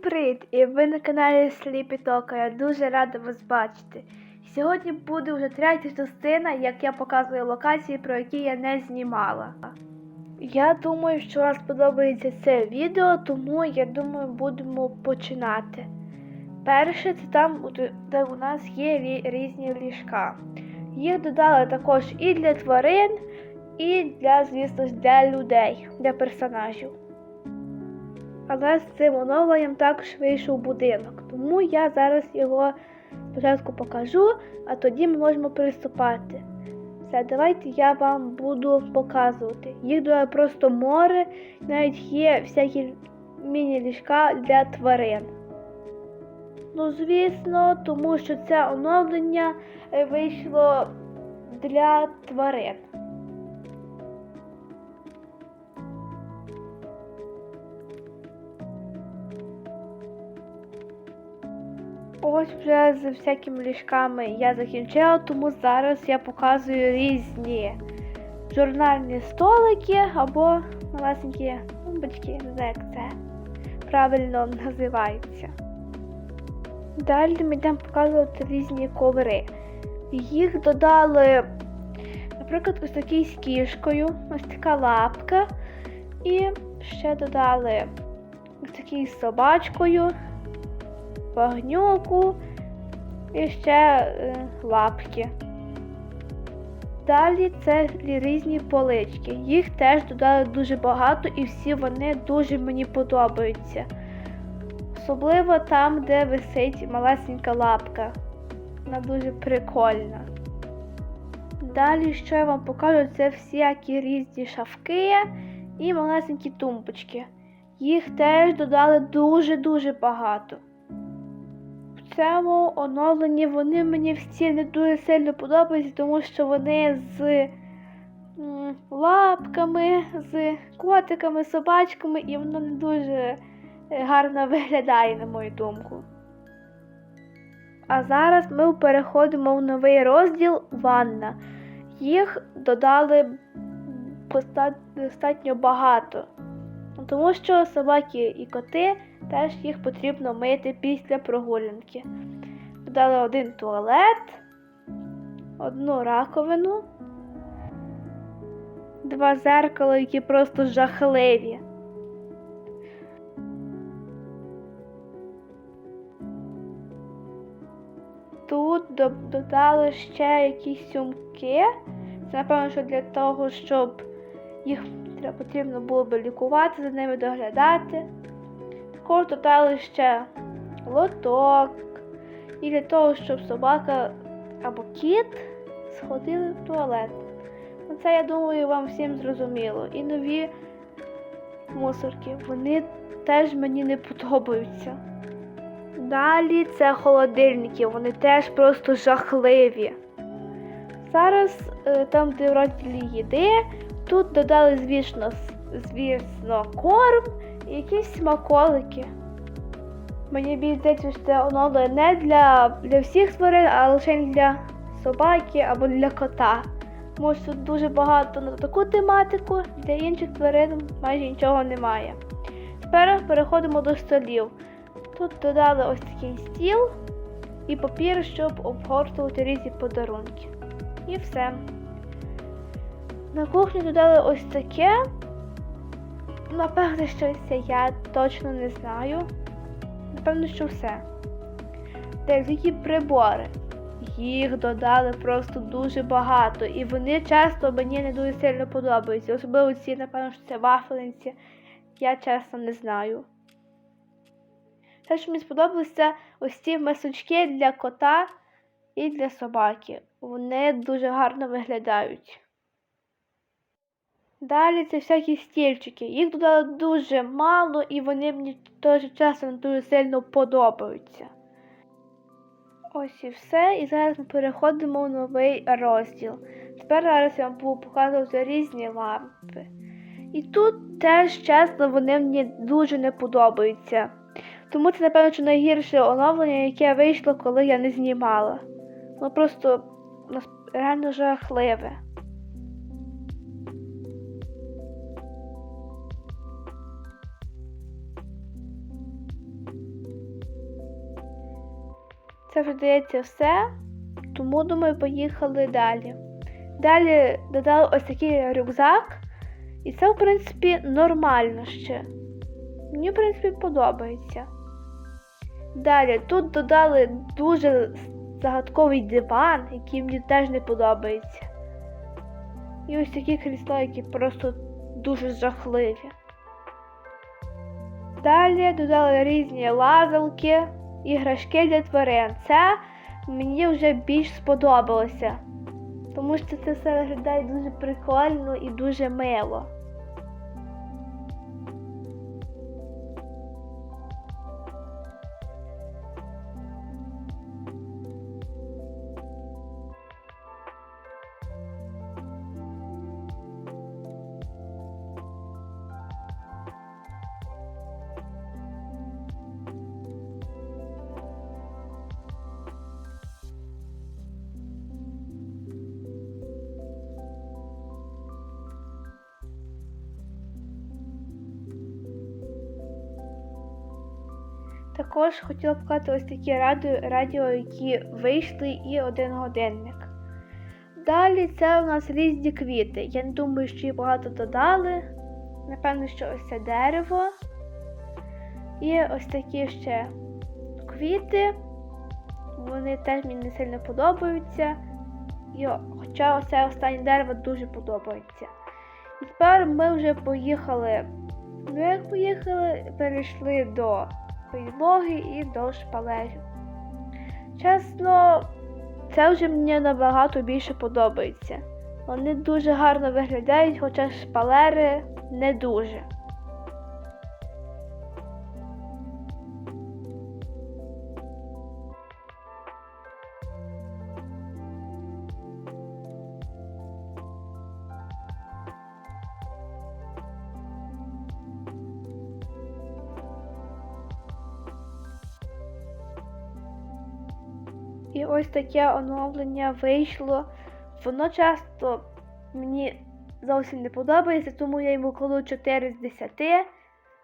привіт! І ви на каналі Сліпі Тока. Я дуже рада вас бачити. Сьогодні буде вже третя частина, як я показую локації, про які я не знімала. Я думаю, що вам сподобається це відео, тому я думаю, будемо починати. Перше, це там, де у нас є різні ліжка. Їх додали також і для тварин, і для, звісно для людей, для персонажів. Але з цим оновленням також вийшов будинок. Тому я зараз його спочатку покажу, а тоді ми можемо приступати. Все, давайте я вам буду показувати. Їх додали просто море, навіть є всякі міні-ліжка для тварин. Ну, звісно, тому що це оновлення е, вийшло для тварин. Ось вже з всякими ліжками я закінчила, тому зараз я показую різні журнальні столики або малесенькі тумбочки, не знаю, як це правильно називається. Далі ми йдемо показувати різні коври. Їх додали, наприклад, ось такий з кішкою, ось така лапка. І ще додали ось такий з собачкою багнюку і ще е, лапки. Далі це різні полички. Їх теж додали дуже багато і всі вони дуже мені подобаються. Особливо там, де висить малесенька лапка. Вона дуже прикольна. Далі, що я вам покажу, це всякі різні шафки і малесенькі тумбочки. Їх теж додали дуже-дуже багато цьому оновленні вони мені всі не дуже сильно подобаються, тому що вони з лапками, з котиками, собачками, і воно не дуже е, гарно виглядає, на мою думку. А зараз ми переходимо в новий розділ ванна. Їх додали достатньо багато, тому що собаки і коти теж їх потрібно мити після прогулянки. Додали один туалет, одну раковину, два зеркала, які просто жахливі. Тут додали ще якісь сумки. Це, напевно, що для того, щоб їх потрібно було би лікувати, за ними доглядати. Також додали ще лоток. І для того, щоб собака або кіт сходили в туалет. Ну, Це, я думаю, вам всім зрозуміло. І нові мусорки. Вони теж мені не подобаються. Далі це холодильники, вони теж просто жахливі. Зараз е, там, де в розділі їди, тут додали, звісно, звісно, корм якісь смаколики. Мені здається, що це оновлення не для, для всіх тварин, а лише для собаки або для кота. Тому що тут дуже багато на таку тематику, для інших тварин майже нічого немає. Тепер переходимо до столів. Тут додали ось такий стіл і папір, щоб обгортувати різні подарунки. І все. На кухню додали ось таке. Напевно, що це я точно не знаю. Напевно, що все. Деякі прибори. Їх додали просто дуже багато, і вони часто мені не дуже сильно подобаються. Особливо ці, напевно, що це вафельниці. Я чесно не знаю. Те, що мені сподобалося, ось ці мисочки для кота і для собаки. Вони дуже гарно виглядають. Далі це всякі стільчики. Їх додали дуже мало, і вони мені теж часом дуже сильно подобаються. Ось і все. І зараз ми переходимо в новий розділ. Тепер зараз я вам буду показувати різні лампи. І тут теж чесно вони мені дуже не подобаються. Тому це, напевно, що найгірше оновлення, яке вийшло, коли я не знімала. Воно просто реально жахливе. Це вже здається все. Тому, думаю, поїхали далі. Далі додали ось такий рюкзак. І це, в принципі, нормально ще. Мені, в принципі, подобається. Далі тут додали дуже загадковий диван, який мені теж не подобається. І ось такі крісла, які просто дуже жахливі. Далі додали різні лазалки, іграшки для тварин. Це мені вже більш сподобалося, тому що це все виглядає дуже прикольно і дуже мило. Також хотіла показати ось такі радіо, радіо, які вийшли, і один годинник. Далі це у нас різні квіти. Я не думаю, що їх багато додали. Напевно, що ось це дерево. І ось такі ще квіти. Вони теж мені не сильно подобаються. І, хоча оце останнє дерево дуже подобається. І тепер ми вже поїхали. Ну, як поїхали, перейшли до підлоги і до шпалерів. Чесно, це вже мені набагато більше подобається. Вони дуже гарно виглядають, хоча шпалери не дуже. І ось таке оновлення вийшло. Воно часто мені зовсім не подобається, тому я йому кладу 4 з 10.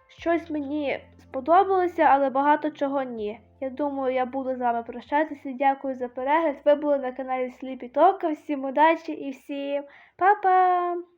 Щось мені сподобалося, але багато чого ні. Я думаю, я буду з вами прощатися. Дякую за перегляд. Ви були на каналі Sleepy Talk. Всім удачі і всім па-па!